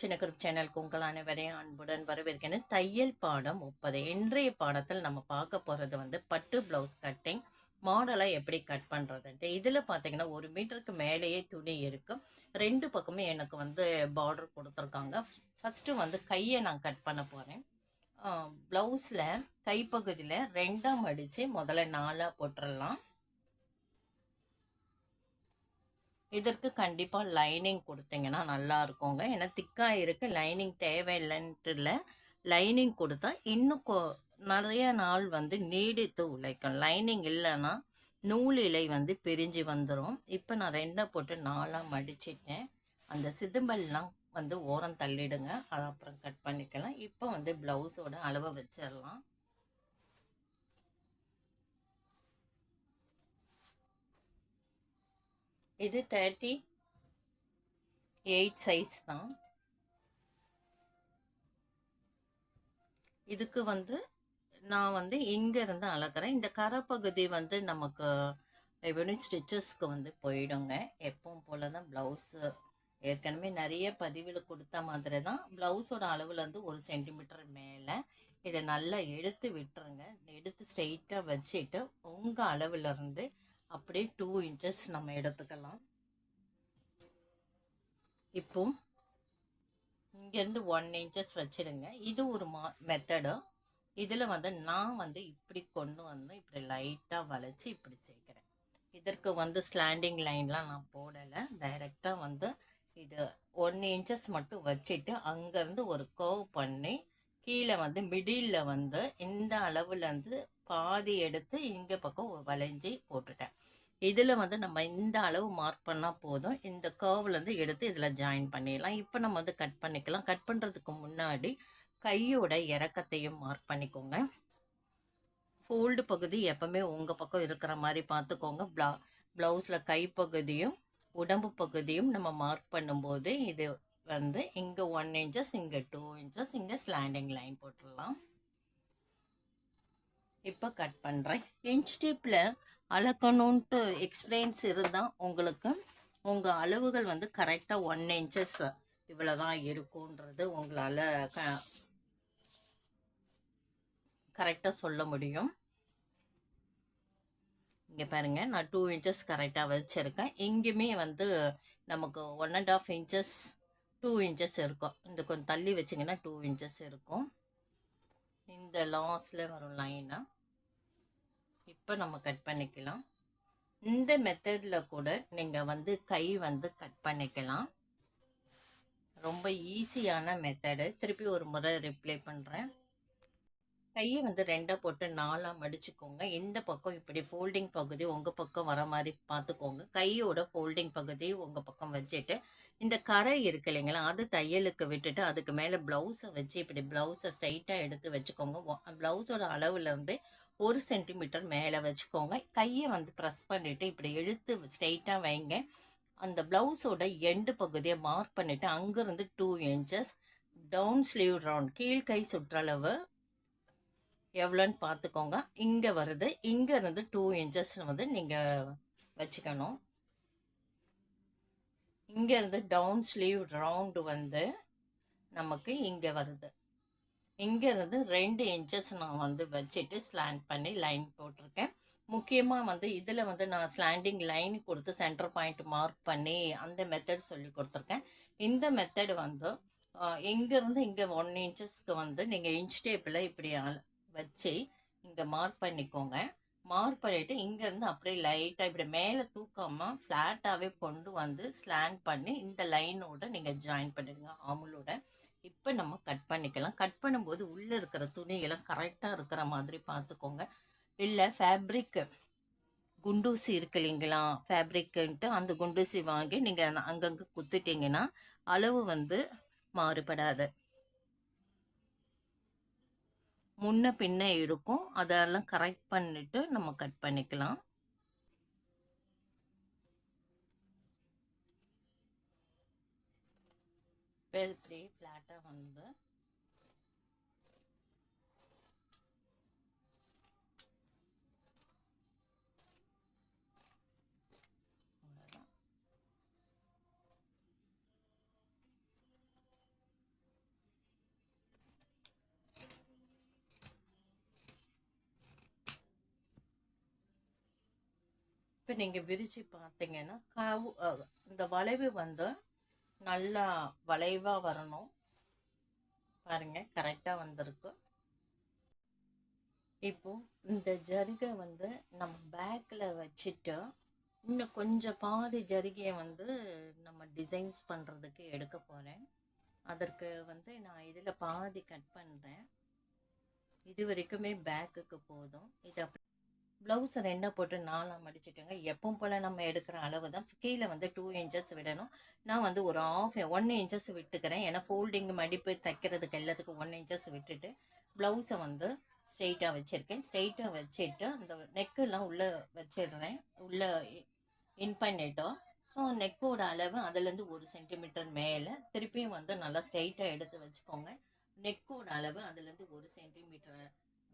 சின்ன குரூப் சேனலுக்கு உங்கள் அனைவரையும் அன்புடன் வரவேற்கிறேன். தையல் பாடம் முப்பது. இன்றைய பாடத்தில் நம்ம பார்க்க போகிறது வந்து பட்டு ப்ளவுஸ் கட்டிங் மாடலாக எப்படி கட் பண்ணுறதுன்ட்டு இதில் பார்த்தீங்கன்னா ஒரு மீட்டருக்கு மேலேயே துணி இருக்கும் ரெண்டு பக்கமும் எனக்கு வந்து பார்டர் கொடுத்துருக்காங்க. ஃபஸ்ட்டு வந்து கையை நான் கட் பண்ண போகிறேன் ப்ளவுஸில் கைப்பகுதியில் ரெண்டாம் அடித்து முதல்ல நாலாக போட்டுடலாம் இதற்கு கண்டிப்பாக லைனிங் கொடுத்தீங்கன்னா நல்லா இருக்குங்க ஏன்னா திக்காக இருக்கு லைனிங் தேவையில்லைன்ட்டு இல்லை. லைனிங் கொடுத்தா இன்னும் கொ நிறைய நாள் வந்து நீடித்து உழைக்கும். லைனிங் இல்லைன்னா நூல் இலை வந்து பிரிஞ்சு வந்துடும் இப்போ நான் ரெண்டை போட்டு நாலாக மடிச்சிட்டேன். அந்த சிதும்பல்லாம் வந்து ஓரம் தள்ளிடுங்க. அதை அப்புறம் கட் பண்ணிக்கலாம். இப்போ வந்து ப்ளவுஸோட அளவை வச்சிடலாம். இது தேர்ட்டி எயிட் சைஸ் தான். இதுக்கு வந்து நான் வந்து இங்கேருந்து அளக்குறேன். இந்த கரைப்பகுதி வந்து நமக்கு எப்படி ஸ்டிச்சஸ்க்கு வந்து போயிடுங்க. எப்பவும் போல தான் ப்ளவுஸு ஏற்கனவே நிறைய பதிவில் கொடுத்த மாதிரி தான் ப்ளவுஸோட அளவில் வந்து ஒரு சென்டிமீட்டர் மேலே. இதை நல்லா எடுத்து விட்டுருங்க. எடுத்து ஸ்ட்ரெயிட்டாக வச்சுட்டு உங்கள் அளவிலிருந்து அப்படியே டூ இன்ச்சஸ் நம்ம எடுத்துக்கலாம். இப்போ இங்கேருந்து ஒன் இன்ச்சஸ் வச்சுருங்க. இது ஒரு மா மெத்தடு இதில் வந்து நான் வந்து இப்படி கொண்டு வந்து இப்படி லைட்டாக வளைச்சி இப்படி சேர்க்குறேன். இதற்கு வந்து ஸ்லாண்டிங் லைன்லாம் நான் போடலை. டைரெக்டாக வந்து இது ஒன் இன்ச்சஸ் மட்டும் வச்சுட்டு அங்கேருந்து ஒரு கர்வ் பண்ணி கீழே வந்து மிடில் வந்து இந்த அளவுலேருந்து பாதி எடுத்து இங்கே பக்கம் வளைஞ்சி போட்டுட்டேன். இதில் வந்து நம்ம இந்த அளவு மார்க் பண்ணால் போதும். இந்த கர்வ்லேருந்து எடுத்து இதில் ஜாயின் பண்ணிடலாம். இப்போ நம்ம வந்து கட் பண்ணிக்கலாம். கட் பண்ணுறதுக்கு முன்னாடி கையோட இறக்கத்தையும் மார்க் பண்ணிக்கோங்க. ஃபோல்டு பகுதி எப்போவுமே உங்கள் பக்கம் இருக்கிற மாதிரி பார்த்துக்கோங்க. ப்ளா ப்ளவுஸில் கைப்பகுதியும் உடம்பு பகுதியும் நம்ம மார்க் பண்ணும்போது இது வந்து இங்கே ஒன் இன்ச்சஸ் இங்கே டூ இன்ச்சஸ் இங்கே ஸ்லாண்டிங் லைன் போட்டுடலாம். இப்போ கட் பண்ணுறேன் இன்ச் டேப்பில் அளக்கணுன்ட்டு எக்ஸ்பீரியன்ஸ் இருந்தால் உங்களுக்கு உங்கள் அளவுகள் வந்து கரெக்டாக ஒன் இன்ச்சஸ் இவ்வளோ தான் இருக்குன்றது உங்களால் க கரெக்டாக சொல்ல முடியும். இங்கே பாருங்கள் நான் டூ இன்ச்சஸ் கரெக்டாக வச்சுருக்கேன். இங்கேயுமே வந்து நமக்கு one and half inches two inches இருக்கும். இந்த கொஞ்சம் தள்ளி வச்சிங்கன்னா டூ இன்ச்சஸ் இருக்கும். இந்த லாஸில் வரும் லைனாக இப்போ நம்ம கட் பண்ணிக்கலாம். இந்த மெத்தடில் கூட நீங்கள் வந்து கை வந்து கட் பண்ணிக்கலாம். ரொம்ப ஈஸியான மெத்தடு திருப்பி ஒரு முறை ரிப்ளை பண்ணுறேன் கையை வந்து ரெண்டாக போட்டு நாலாக மடிச்சுக்கோங்க. இந்த பக்கம் இப்படி ஃபோல்டிங் பகுதி உங்கள் பக்கம் வர மாதிரி பார்த்துக்கோங்க. கையோட ஃபோல்டிங் பகுதி உங்கள் பக்கம் வச்சுட்டு இந்த கரை இருக்கு இல்லைங்களா? அது தையலுக்கு விட்டுட்டு அதுக்கு மேலே ப்ளவுஸை வச்சு இப்படி ப்ளவுஸை ஸ்ட்ரைட்டாக எடுத்து வச்சுக்கோங்க. ப்ளவுஸோட அளவுலேருந்து ஒரு சென்டிமீட்டர் மேலே வச்சுக்கோங்க. கையை வந்து ப்ரெஸ் பண்ணிவிட்டு இப்படி இழுத்து ஸ்ட்ரைட்டாக வைங்க. அந்த ப்ளவுஸோட எண்டு பகுதியை மார்க் பண்ணிவிட்டு அங்கேருந்து two inches down sleeve round கீழ் கை சுற்றளவு எவ்வளோன்னு பார்த்துக்கோங்க. இங்கே வருது. இங்கேருந்து டூ இன்ச்சஸ் வந்து நீங்கள் வச்சுக்கணும். இங்கேருந்து டவுன் ஸ்லீவ் ரவுண்டு வந்து நமக்கு இங்கே வருது. இங்கேருந்து ரெண்டு இன்ச்சஸ் நான் வந்து வச்சுட்டு ஸ்லாண்ட் பண்ணி லைன் போட்டிருக்கேன். முக்கியமாக வந்து இதில் வந்து நான் ஸ்லாண்டிங் லைன் கொடுத்து சென்டர் பாயிண்ட் மார்க் பண்ணி அந்த மெத்தட் சொல்லி கொடுத்துருக்கேன். இந்த மெத்தடு வந்து இங்கேருந்து இங்கே ஒன் இன்ச்சஸ்க்கு வந்து நீங்கள் இன்ச் டேப்பில் இப்படி வச்சு இங்கே மார்க் பண்ணிக்கோங்க. மார்க் பண்ணிவிட்டு இங்கேருந்து அப்படியே லைட்டாக இப்படி மேலே தூக்காமல் ஃப்ளாட்டாகவே கொண்டு வந்து ஸ்லாண்ட் பண்ணி இந்த லைனோட நீங்கள் ஜாயின் பண்ணிடுங்க. ஆமுலோட இப்போ நம்ம கட் பண்ணிக்கலாம். கட் பண்ணும்போது உள்ளே இருக்கிற துணியெல்லாம் கரெக்டாக இருக்கிற மாதிரி பார்த்துக்கோங்க. இல்லை ஃபேப்ரிக் குண்டூசி இருக்கு இல்லைங்களா? ஃபேப்ரிக்குன்ட்டு அந்த குண்டூசி வாங்கி நீங்கள் அங்கங்கே குத்துட்டிங்கன்னா அளவு வந்து மாறுபடாது. முன்ன பின்ன இருக்கும். அதெல்லாம் கரெக்ட் பண்ணிட்டு நம்ம கட் பண்ணிக்கலாம். இப்படி ஃப்ளாட்டாக வந்து இப்போ நீங்கள் விரித்து பார்த்தீங்கன்னா கவு இந்த வளைவு வந்து நல்லா வளைவாக வரணும். பாருங்கள் கரெக்டாக வந்திருக்கு. இப்போ இந்த ஜரிகை வந்து நம்ம பேக்கில் வச்சுட்டு இன்னும் கொஞ்சம் பாதி ஜரிகையை வந்து நம்ம டிசைன்ஸ் பண்ணுறதுக்கு எடுக்க போகிறேன் அதற்கு வந்து நான் இதில் பாதி கட் பண்ணுறேன் இது வரைக்குமே பேக்குக்கு போதும். இது அப்படி ப்ளவுஸை ரெண்டாக போட்டு நாலாக மடிச்சிட்டுங்க எப்பவும் போல் நம்ம எடுக்கிற அளவு தான். கீழே வந்து டூ இன்ச்சஸ் விடணும். நான் வந்து ஒரு ஆஃப் ஒன் இன்ச்சஸ் விட்டுக்கிறேன். ஏன்னா ஃபோல்டிங் மடிப்பு தைக்கிறதுக்கு எல்லாத்துக்கும் ஒன் இன்ச்சஸ் விட்டுட்டு ப்ளவுஸை வந்து ஸ்ட்ரெயிட்டாக வச்சுருக்கேன். ஸ்ட்ரெயிட்டாக வச்சுட்டு அந்த நெக்கெல்லாம் உள்ளே வச்சிடுறேன். உள்ளே இன் பண்ணிட்டோம் ஸோ நெக்கோட அளவு அதுலேருந்து ஒரு சென்டிமீட்டர் மேலே. திருப்பியும் வந்து நல்லா ஸ்ட்ரெயிட்டாக எடுத்து வச்சுக்கோங்க. நெக்கோட அளவு அதுலேருந்து ஒரு சென்டிமீட்டர்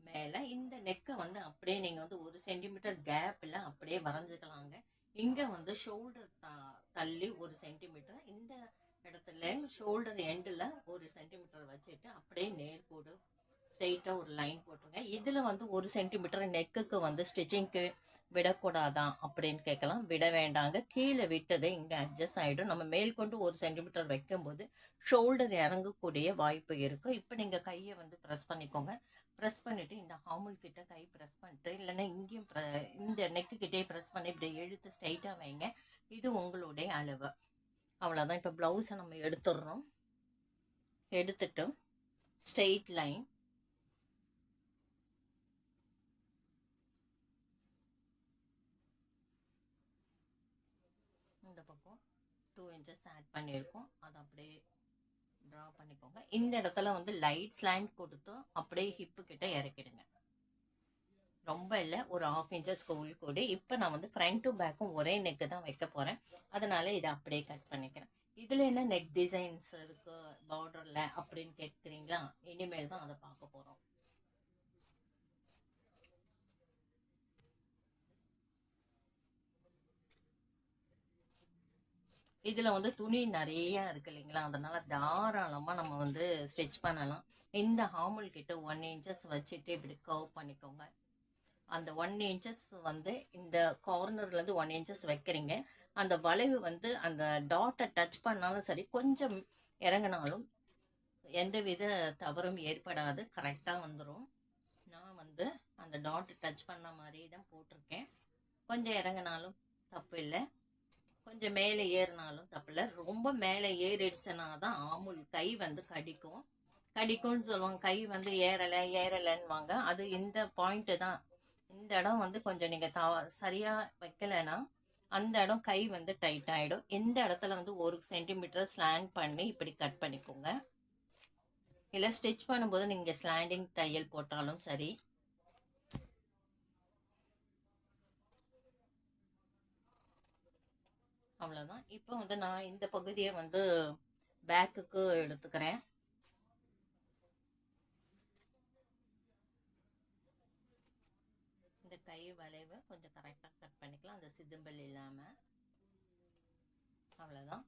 மேலே இந்த நெக்கை வந்து அப்படியே நீங்கள் வந்து ஒரு சென்டிமீட்டர் கேப்பில் அப்படியே வரைஞ்சிக்கலாங்க. இங்கே வந்து ஷோல்டர் த தள்ளி ஒரு சென்டிமீட்டர் இந்த இடத்துல ஷோல்டர் எண்டில் ஒரு சென்டிமீட்டர் வச்சுட்டு அப்படியே நேர்கோடு ஸ்ட்ரெயிட்டாக ஒரு லைன் போட்டுருங்க. இதில் வந்து ஒரு சென்டிமீட்டர் நெக்குக்கு வந்து ஸ்டிச்சிங்க்கு விடக்கூடாதான் அப்படின்னு கேட்கலாம். விட வேண்டாங்க. கீழே விட்டதே இங்கே அட்ஜஸ்ட் ஆகிடும் நம்ம மேல் கொண்டு ஒரு சென்டிமீட்டர் வைக்கும்போது ஷோல்டர் இறங்கக்கூடிய வாய்ப்பு இருக்கும் இப்போ நீங்கள் கையை வந்து ப்ரெஸ் பண்ணிக்கோங்க. ப்ரெஸ் பண்ணிவிட்டு இந்த ஹாமுல் கிட்ட கை ப்ரெஸ் பண்ணிட்டு இல்லைன்னா இங்கேயும் pre- இந்த நெக்குக்கிட்டே ப்ரெஸ் பண்ணி இப்படி எழுத்து ஸ்ட்ரைட்டாக வைங்க. இது உங்களுடைய அளவு. அவ்வளோதான் இப்போ ப்ளவுஸை நம்ம எடுத்துடுறோம். எடுத்துட்டு ஸ்ட்ரெயிட் லைன் இந்த பக்கம் டூ ஆட் பண்ணியிருக்கோம். அதை அப்படியே ட்ரா பண்ணிக்கோங்க. இந்த இடத்துல வந்து லைட் ஸ்லாண்ட் கொடுத்து அப்படியே ஹிப்பு கிட்ட இறக்கிடுங்க. ரொம்ப இல்லை ஒரு ஆஃப் இன்ச்சஸ் கோல் கூடி இப்போ நான் வந்து ஃப்ரண்ட் டு பேக்கும் ஒரே நெக்கு தான் வைக்க போகிறேன் அதனால இதை அப்படியே கட் பண்ணிக்கிறேன். இதில் என்ன நெக் டிசைன்ஸ் இருக்குது பார்டரில் அப்படின்னு கேட்குறீங்களா இனிமேல் தான் அதை பார்க்க போகிறோம் இதில் வந்து துணி நிறையா இருக்குது இல்லைங்களா? அதனால் தாராளமாக நம்ம வந்து ஸ்டிச் பண்ணலாம். இந்த ஹாமுல் கிட்ட ஒன் இன்ச்சஸ் வச்சுட்டு இப்படி கர்வ் பண்ணிக்கோங்க. அந்த ஒன் இன்ச்சஸ் வந்து இந்த கார்னர்லேருந்து ஒன் இன்ச்சஸ் வைக்கிறீங்க. அந்த வளைவு வந்து அந்த டாட்டை டச் பண்ணாலும் சரி கொஞ்சம் இறங்கினாலும் எந்தவித தவறும் ஏற்படாது. கரெக்டாக வந்துடும் நான் வந்து அந்த டாட் டச் பண்ண மாதிரி தான் போட்டிருக்கேன். கொஞ்சம் இறங்கினாலும் தப்பு இல்லை. கொஞ்சம் மேலே ஏறினாலும் தப்பில்ல ரொம்ப மேலே ஏறிடுச்சுன்னா தான் ஆமுல் கை வந்து கடிக்கும். கடிக்கும்னு சொல்லுவாங்க. கை வந்து ஏறலை ஏறலைன்னுவாங்க. அது இந்த பாயிண்ட்டு தான். இந்த இடம் வந்து கொஞ்சம் நீங்கள் த சரியாக வைக்கலைன்னா அந்த இடம் கை வந்து டைட் ஆகிடும் இந்த இடத்துல வந்து ஒரு சென்டிமீட்டர் ஸ்லாண்ட் பண்ணி இப்படி கட் பண்ணிக்கோங்க. இல்லை ஸ்டிச் பண்ணும்போது நீங்கள் ஸ்லாண்டிங் தையல் போட்டாலும் சரி அவ்வளோதான் இப்போ வந்து நான் இந்த பகுதியை வந்து பேக்குக்கு எடுத்துக்கிறேன். இந்த கை வளைவை கொஞ்சம் கரெக்டாக கட் பண்ணிக்கலாம். அந்த சிதும்பல் இல்லாமல் அவ்வளோதான்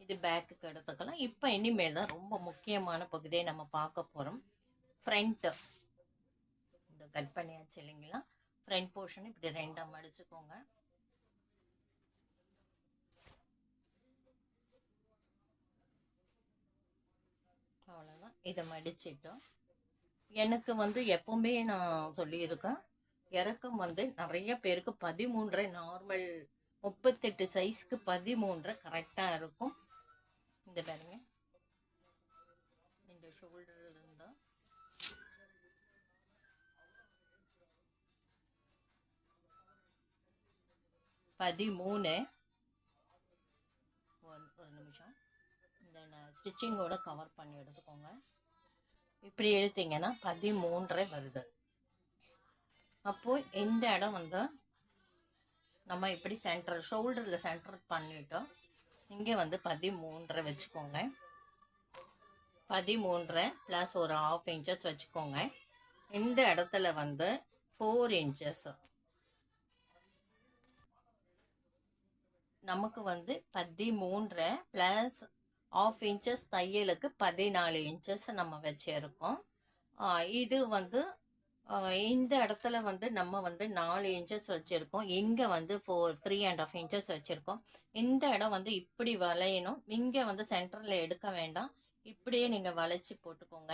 இது பேக்குக்கு எடுத்துக்கலாம். இப்போ இனிமேல் தான் ரொம்ப முக்கியமான பகுதியை நம்ம பார்க்க போகிறோம் ஃப்ரண்ட்டு இந்த கட் பண்ணியாச்சு இல்லைங்களா? ஃப்ரண்ட் போர்ஷன் இப்படி ரெண்டாக மடிச்சுக்கோங்க அவ்வளோதான் இதை மடிச்சிட்டோம் எனக்கு வந்து எப்பவுமே நான் சொல்லியிருக்கேன் இறக்கம் வந்து நிறைய பேருக்கு பதிமூன்றரை நார்மல் முப்பத்தெட்டு சைஸ்க்கு பதிமூன்றரை கரெக்டாக இருக்கும். இந்த பாருங்க. இந்த ஷோல்டர் இருந்தால் பதிமூணு. ஒரு ஒரு நிமிஷம். இந்த ஸ்டிச்சிங்கோட கவர் பண்ணி எடுத்துக்கோங்க. இப்படி எடுத்தீங்கன்னா பதிமூன்றரை வருது. அப்போ இந்த இடம் வந்து நம்ம இப்படி சென்டர் ஷோல்டரில் சென்டர் பண்ணிட்டோம். இங்கே வந்து பதிமூன்றரை வச்சுக்கோங்க. பதிமூன்றரை ப்ளஸ் ஒரு ஆஃப் இன்ச்சஸ் வச்சுக்கோங்க. இந்த இடத்துல வந்து ஃபோர் இன்ச்சஸ் நமக்கு வந்து பதிமூன்றரை ப்ளஸ் ஆஃப் இன்ச்சஸ் தையலுக்கு பதினாலு இன்ச்சஸ் நம்ம வச்சுருக்கோம். இது வந்து இந்த இடத்துல வந்து நம்ம வந்து நாலு இன்ச்சஸ் வச்சுருக்கோம். இங்கே வந்து four three and half inches வச்சுருக்கோம். இந்த இடம் வந்து இப்படி வளையணும். இங்கே வந்து சென்டரில் எடுக்க வேண்டாம். இப்படியே நீங்கள் வளைச்சி போட்டுக்கோங்க.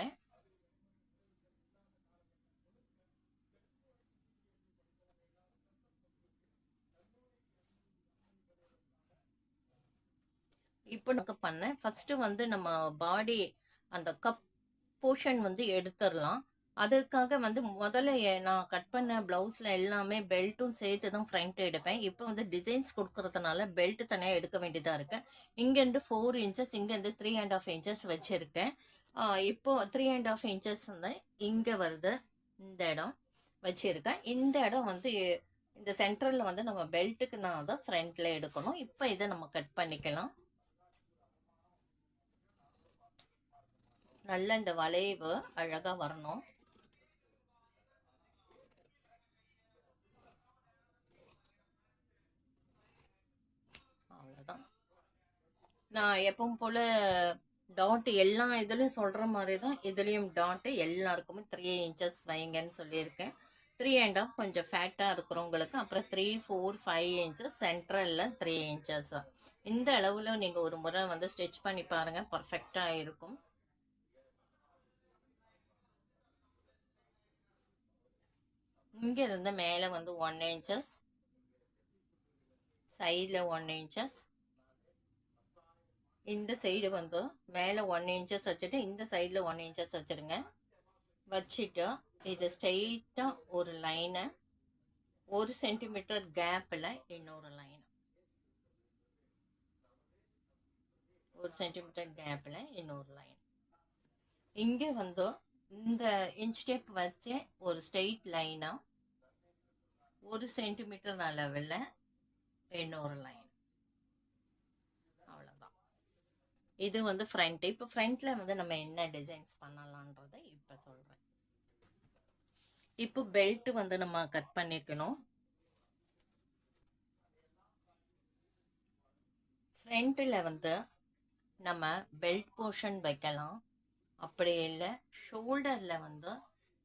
இப்போ நமக்கு பண்ணேன். ஃபஸ்ட்டு வந்து நம்ம பாடி அந்த கப் போர்ஷன் வந்து எடுத்துடலாம். அதற்காக வந்து முதல்ல நான் கட் பண்ண ப்ளவுஸில் எல்லாமே பெல்ட்டும் சேர்த்து தான் ஃப்ரண்ட் எடுப்பேன். இப்போ வந்து டிசைன்ஸ் கொடுக்கறதுனால பெல்ட் தனியாக எடுக்க வேண்டியதாக இருக்கேன் இங்கேருந்து ஃபோர் இன்ச்சஸ் இங்கேருந்து த்ரீ அண்ட் ஆஃப் இன்ச்சஸ் வச்சுருக்கேன். இப்போது த்ரீ அண்ட் ஆஃப் இன்ச்சஸ் வந்து இங்கே வருது. இந்த இடம் வச்சுருக்கேன். இந்த இடம் வந்து இந்த சென்டரில் வந்து நம்ம பெல்ட்டுக்கு நான் தான் ஃப்ரண்ட்டில் எடுக்கணும். இப்போ இதை நம்ம கட் பண்ணிக்கலாம். நல்ல இந்த வளைவு அழகாக வரணும். அவ்வளோதான் நான் எப்பவும் போல் டாட்டு எல்லா இதுலேயும் சொல்கிற மாதிரி தான் இதுலேயும் டாட்டு எல்லாருக்குமே த்ரீ இன்ச்சஸ் வைங்கன்னு சொல்லியிருக்கேன். த்ரீ அண்ட் ஆஃப் கொஞ்சம் ஃபேட்டாக இருக்கிறவங்களுக்கு அப்புறம் த்ரீ ஃபோர் ஃபைவ் இன்ச்சஸ் சென்ட்ரலில் த்ரீ இன்ச்சஸ் இந்த அளவில் நீங்கள் ஒரு முறை வந்து ஸ்டிச் பண்ணி பாருங்கள் பர்ஃபெக்டாக இருக்கும். இங்கே இருந்து மேலே வந்து ஒன் இன்ச்சஸ் சைடில் ஒன் இன்ச்சஸ் இந்த சைடு வந்து மேலே ஒன் இன்ச்சஸ் வச்சுட்டு இந்த சைடில் ஒன் இன்ச்சஸ் வச்சுருங்க. வச்சுட்டு இது ஸ்ட்ரெயிட்டாக ஒரு லைனை ஒரு சென்டிமீட்டர் கேப்பில் இன்னொரு லைன் ஒரு சென்டிமீட்டர் கேப்பில் இன்னொரு லைன் இங்கே வந்து இந்த இன்ச் டேப் வச்சு ஒரு ஸ்ட்ரெயிட் லைனாக ஒரு சென்டிமீட்டர் அளவில் இன்னொரு லைன் அவ்வளோதான் இது வந்து ஃப்ரண்ட் இப்போ ஃப்ரண்ட்டில் வந்து நம்ம என்ன டிசைன்ஸ் பண்ணலான்றதை இப்போ சொல்கிறேன் இப்போ பெல்ட் வந்து நம்ம கட் பண்ணிக்கணும். ஃப்ரண்ட்டில் வந்து நம்ம பெல்ட் போர்ஷன் வைக்கலாம். அப்படி இல்லை ஷோல்டரில் வந்து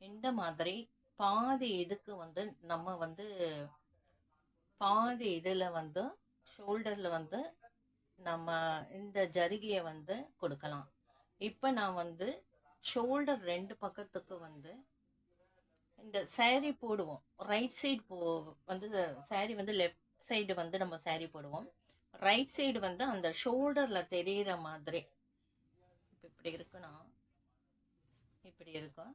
இந்த மாதிரி பாதி இதுக்கு வந்து நம்ம வந்து பாதி இதில் வந்து ஷோல்டரில் வந்து நம்ம இந்த ஜருகியை வந்து கொடுக்கலாம். இப்போ நான் வந்து ஷோல்டர் ரெண்டு பக்கத்துக்கு வந்து இந்த சேரீ போடுவோம். ரைட் சைடு போ வந்து சேரீ வந்து லெஃப்ட் சைடு வந்து நம்ம சேரீ போடுவோம். ரைட் சைடு வந்து அந்த ஷோல்டரில் தெரிகிற மாதிரி. இப்போ இப்படி இருக்குன்னா இப்படி இருக்கும்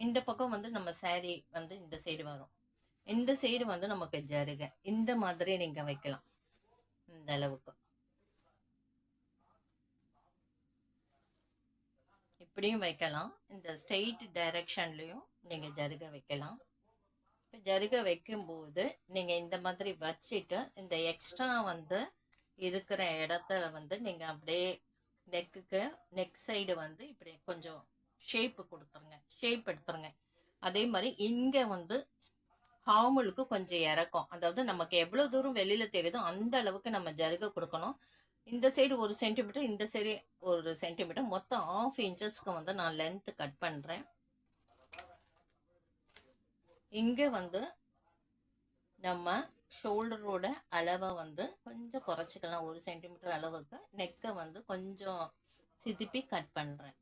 இந்த பக்கம் வந்து நம்ம சேரீ வந்து இந்த சைடு வரும். இந்த சைடு வந்து நமக்கு ஜருகை. இந்த மாதிரி நீங்க வைக்கலாம். இந்த அளவுக்கு. இப்படியும் வைக்கலாம். இந்த ஸ்ட்ரெயிட் டைரக்ஷன்லையும் நீங்க ஜருகை வைக்கலாம். இப்போ ஜருகை வைக்கும்போது நீங்கள் இந்த மாதிரி வச்சுட்டு இந்த எக்ஸ்ட்ரா வந்து இருக்கிற இடத்துல வந்து நீங்கள் அப்படியே நெக்குக்கு நெக் சைடு வந்து இப்படி கொஞ்சம் ஷேப்பு கொடுத்துருங்க. ஷேப் எடுத்துருங்க. அதே மாதிரி இங்கே வந்து ஹாமுலுக்கு கொஞ்சம் இறக்கும். அதாவது நமக்கு எவ்வளோ தூரம் வெளியில் தெரியுதோ அந்த அளவுக்கு நம்ம ஜருக கொடுக்கணும். இந்த சைடு ஒரு சென்டிமீட்டர் இந்த சைடு ஒரு சென்டிமீட்டர் மொத்தம் ஆஃப் இன்ச்சஸ்க்கு வந்து நான் லென்த்து கட் பண்ணுறேன் இங்கே வந்து நம்ம ஷோல்டரோட அளவை வந்து கொஞ்சம் குறைச்சிக்கலாம். ஒரு சென்டிமீட்டர் அளவுக்கு. நெக்கை வந்து கொஞ்சம் சிதிப்பி கட் பண்ணுறேன்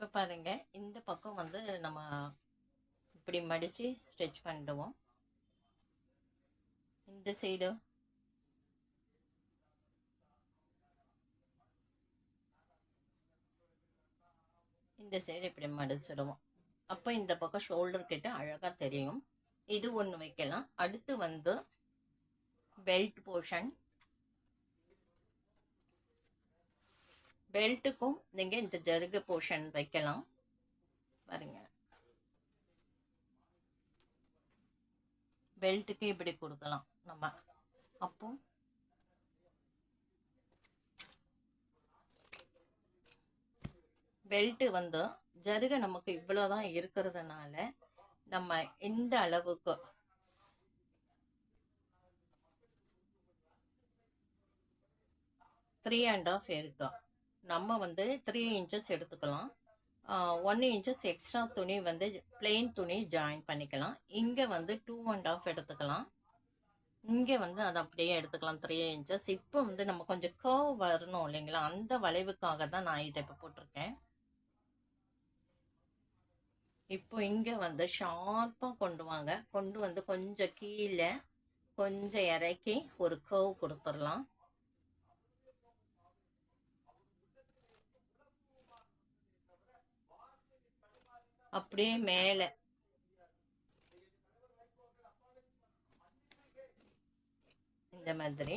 இப்போ பாருங்க இந்த பக்கம் வந்து நம்ம இப்படி மடித்து ஸ்ட்ரெச் பண்ணிடுவோம். இந்த சைடு இந்த சைடு இப்படி மடிச்சிடுவோம். அப்போ இந்த பக்கம் ஷோல்டர் கிட்ட அழகாக தெரியும். இது ஒன்று வைக்கலாம். அடுத்து வந்து பெல்ட் போர்ஷன் பெல்ட்டுக்கும் நீங்கள் இந்த ஜருகு போர்ஷன் வைக்கலாம். பாருங்க. பெல்ட்டுக்கு இப்படி கொடுக்கலாம் நம்ம. அப்போ பெல்ட்டு வந்து ஜருகை நமக்கு இவ்வளோதான் இருக்கிறதுனால நம்ம இந்த அளவுக்கு த்ரீ அண்ட் ஆஃப் இருக்கும் நம்ம வந்து த்ரீ இன்ச்சஸ் எடுத்துக்கலாம். ஒன் இன்ச்சஸ் எக்ஸ்ட்ரா துணி வந்து பிளெயின் துணி ஜாயின் பண்ணிக்கலாம். இங்கே வந்து டூ அண்ட் ஆஃப் எடுத்துக்கலாம். இங்கே வந்து அதை அப்படியே எடுத்துக்கலாம் த்ரீ இன்ச்சஸ் இப்போ வந்து நம்ம கொஞ்சம் கர்வ் வரணும் இல்லைங்களா? அந்த வளைவுக்காக தான் நான் இதை இப்போ போட்டிருக்கேன். இப்போ இங்கே வந்து ஷார்ப்பாக கொண்டு வாங்க. கொண்டு வந்து கொஞ்சம் கீழே கொஞ்சம் இறக்கி ஒரு கர்வ் கொடுத்துடலாம். அப்படியே மேலே. இந்த மாதிரி.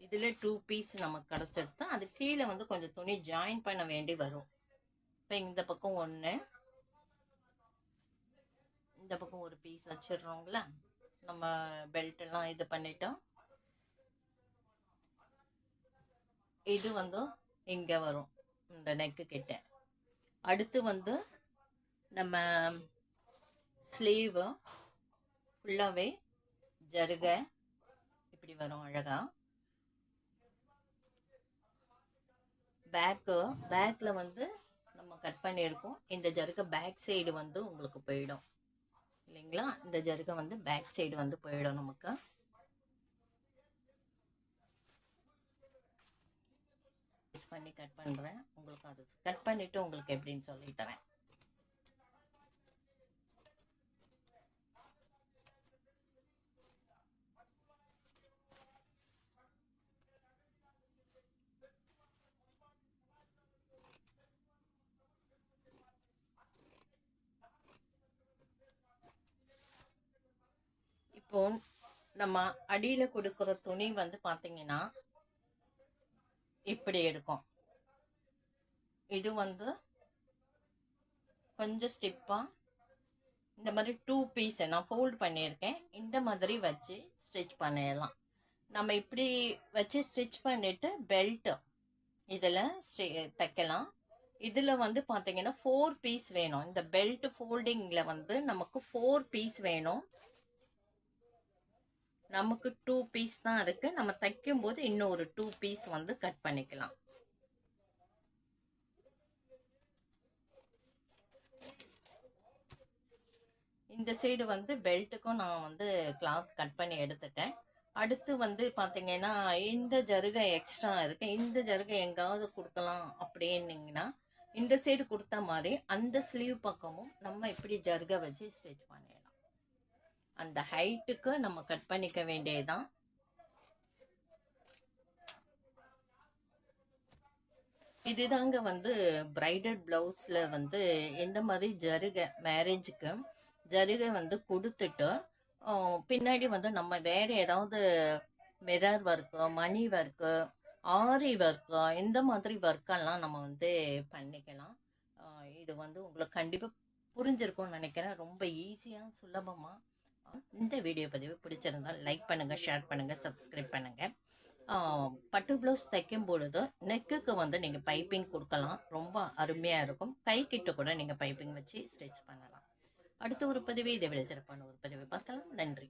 இதில் டூ பீஸ் நமக்கு கிடச்சிடுத்து அது கீழே வந்து கொஞ்சம் துணி ஜாயின் பண்ண வேண்டி வரும். இப்போ இந்த பக்கம் ஒன்று இந்த பக்கம் ஒரு பீஸ் வச்சிடுறோங்களா நம்ம பெல்ட் எல்லாம் இது பண்ணிட்டோம். இது வந்து இங்கே வரும் இந்த நெக்கு கிட்ட. அடுத்து வந்து நம்ம ஸ்லீவு ஃபுல்லாகவே ஜருகை இப்படி வரும் அழகாக பேக்கு பேக்கில் வந்து நம்ம கட் பண்ணியிருக்கோம். இந்த ஜருகை பேக் சைடு வந்து உங்களுக்கு போயிடும். இல்லைங்களா? இந்த ஜருகை வந்து பேக் சைடு வந்து போயிடும் நமக்கு. பண்ணி கட் பண்ணுறேன் உங்களுக்கு அது கட் பண்ணிவிட்டு உங்களுக்கு எப்படின்னு சொல்லி தரேன். இப்போ நம்ம அடியில் கொடுக்குற துணி வந்து பார்த்தீங்கன்னா இப்படி இருக்கும். இது வந்து கொஞ்சம் ஸ்டிப்பாக இந்த மாதிரி டூ பீஸை நான் ஃபோல்ட் பண்ணியிருக்கேன். இந்த மாதிரி வச்சு ஸ்டிச் பண்ணிடலாம். நம்ம இப்படி வச்சு ஸ்டிச் பண்ணிவிட்டு பெல்ட்டு இதில் ஸ்டி தைக்கலாம். இதில் வந்து பார்த்தீங்கன்னா ஃபோர் பீஸ் வேணும். இந்த பெல்ட் ஃபோல்டிங்கில் வந்து நமக்கு ஃபோர் பீஸ் வேணும். நமக்கு டூ பீஸ் தான் இருக்குது நம்ம தைக்கும் போது இன்னும் ஒரு டூ பீஸ் வந்து கட் பண்ணிக்கலாம். இந்த சைடு வந்து பெல்ட்டுக்கும் நான் வந்து கிளாத் கட் பண்ணி எடுத்துட்டேன். அடுத்து வந்து பார்த்தீங்கன்னா இந்த ஜருகை எக்ஸ்ட்ரா இருக்குது இந்த ஜருகை எங்காவது கொடுக்கலாம் அப்படின்னிங்கன்னா இந்த சைடு கொடுத்த மாதிரி அந்த ஸ்லீவ் பக்கமும் நம்ம இப்படி ஜருகை வச்சு ஸ்டிச் பண்ணிடலாம். அந்த ஹைட்டுக்கு நம்ம கட் பண்ணிக்க வேண்டியதுதான். இதுதாங்க வந்து பிரைடட் ப்ளவுஸில் வந்து எந்த மாதிரி ஜருகை மேரேஜுக்கு ஜருகை வந்து கொடுத்துட்டு பின்னாடி வந்து நம்ம வேறு ஏதாவது மிரர் ஒர்க்கு மணி ஒர்க்கு ஆரி ஒர்க்கு இந்த மாதிரி ஒர்க்கெல்லாம் நம்ம வந்து பண்ணிக்கலாம். இது வந்து உங்களுக்கு கண்டிப்பாக புரிஞ்சிருக்கும்னு நினைக்கிறேன். ரொம்ப ஈஸியாக சுலபமாக இந்த வீடியோ பதிவு பிடிச்சிருந்தால் லைக் பண்ணுங்கள் ஷேர் பண்ணுங்கள் சப்ஸ்கிரைப் பண்ணுங்கள் பட்டு ப்ளவுஸ் தைக்கும் பொழுது நெக்குக்கு வந்து நீங்கள் பைப்பிங் கொடுக்கலாம். ரொம்ப அருமையாக இருக்கும். கை கிட்ட கூட நீங்கள் பைப்பிங் வச்சு ஸ்டிச் பண்ணலாம். அடுத்த ஒரு பதிவு இதை விட சிறப்பான ஒரு பதிவை பார்க்கலாம். நன்றி.